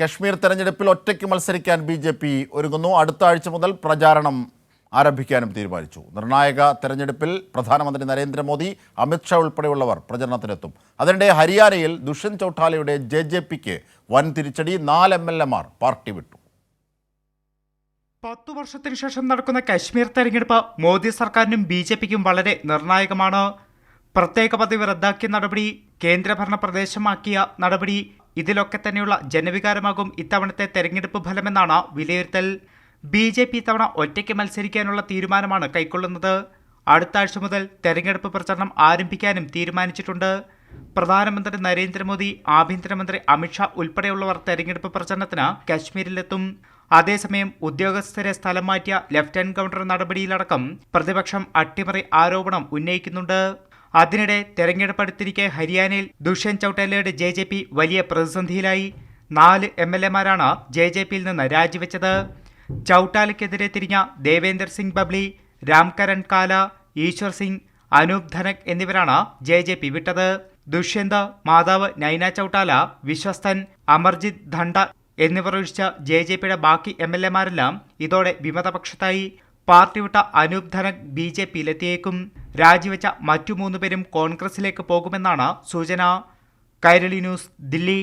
കശ്മീർ തെരഞ്ഞെടുപ്പിൽ ഒറ്റയ്ക്ക് മത്സരിക്കാൻ ബി ജെ പി ഒരുങ്ങുന്നു. അടുത്ത ആഴ്ച മുതൽ പ്രചാരണം ആരംഭിക്കാനും തീരുമാനിച്ചു. നിർണായക തെരഞ്ഞെടുപ്പിൽ പ്രധാനമന്ത്രി നരേന്ദ്രമോദി അമിത്ഷാ ഉൾപ്പെടെയുള്ളവർ പ്രചരണത്തിനെത്തും. അതിനിടെ ഹരിയാനയിൽ ദുഷ്യന്ത് ചൗട്ടാലയുടെ ജെ ജെ പിക്ക് വൻ തിരിച്ചടി നാല് എം എൽ എമാർ പാർട്ടി വിട്ടു. പത്തു വർഷത്തിനു ശേഷം നടക്കുന്ന കശ്മീർ തെരഞ്ഞെടുപ്പ് മോദി സർക്കാരിനും ബി ജെ പിക്കും വളരെ നിർണായകമാണ്. പ്രത്യേക പദവി റദ്ദാക്കിയ നടപടി കേന്ദ്രഭരണ പ്രദേശമാക്കിയ നടപടി ഇതിലൊക്കെ തന്നെയുള്ള ജനവികാരമാകും ഇത്തവണത്തെ തെരഞ്ഞെടുപ്പ് ഫലമെന്നാണ് വിലയിരുത്തൽ. ബി ജെ പി ഇത്തവണ ഒറ്റയ്ക്ക് മത്സരിക്കാനുള്ള തീരുമാനമാണ് കൈക്കൊള്ളുന്നത്. അടുത്ത ആഴ്ച മുതൽ തെരഞ്ഞെടുപ്പ് പ്രചരണം ആരംഭിക്കാനും തീരുമാനിച്ചിട്ടുണ്ട്. പ്രധാനമന്ത്രി നരേന്ദ്രമോദി ആഭ്യന്തരമന്ത്രി അമിത്ഷാ ഉൾപ്പെടെയുള്ളവർ തെരഞ്ഞെടുപ്പ് പ്രചരണത്തിന് കശ്മീരിലെത്തും. അതേസമയം ഉദ്യോഗസ്ഥരെ സ്ഥലം മാറ്റിയ ലഫ്റ്റനന്റ് ഗവർണർ നടപടിയിലടക്കം പ്രതിപക്ഷം അട്ടിമറി ആരോപണം ഉന്നയിക്കുന്നുണ്ട്. അതിനിടെ തെരഞ്ഞെടുപ്പ് അടുത്തിരിക്കെ ഹരിയാനയിൽ ദുഷ്യന്ത് ചൌട്ടാലയുടെ ജെ ജെ പി വലിയ പ്രതിസന്ധിയിലായി. നാല് എം എൽ എമാരാണ് ജെ ജെ പിയിൽ നിന്ന് രാജിവെച്ചത്. ചൌട്ടാലയ്ക്കെതിരെ തിരിഞ്ഞ ദേവേന്ദർ സിംഗ് ബബ്ലി രാംകരൺ കാല ഈശ്വർ സിംഗ് അനൂപ് ധനക് എന്നിവരാണ് ജെ ജെ പി വിട്ടത്. ദുഷ്യന്ത് മാതാവ് നൈന ചൌട്ടാല വിശ്വസ്തൻ അമർജിത് ധണ്ട എന്നിവർ ഒഴിച്ച ജെ ജെ പിയുടെ ബാക്കി എം എൽ എമാരെല്ലാം ഇതോടെ വിമതപക്ഷത്തായി. പാർട്ടി വിട്ട അനൂപ് ധനക് ബി ജെ പിയിലെത്തിയേക്കും. രാജിവെച്ച മറ്റു മൂന്നുപേരും കോൺഗ്രസിലേക്ക് പോകുമെന്നാണ് സൂചന. കൈരളി ന്യൂസ് ദില്ലി.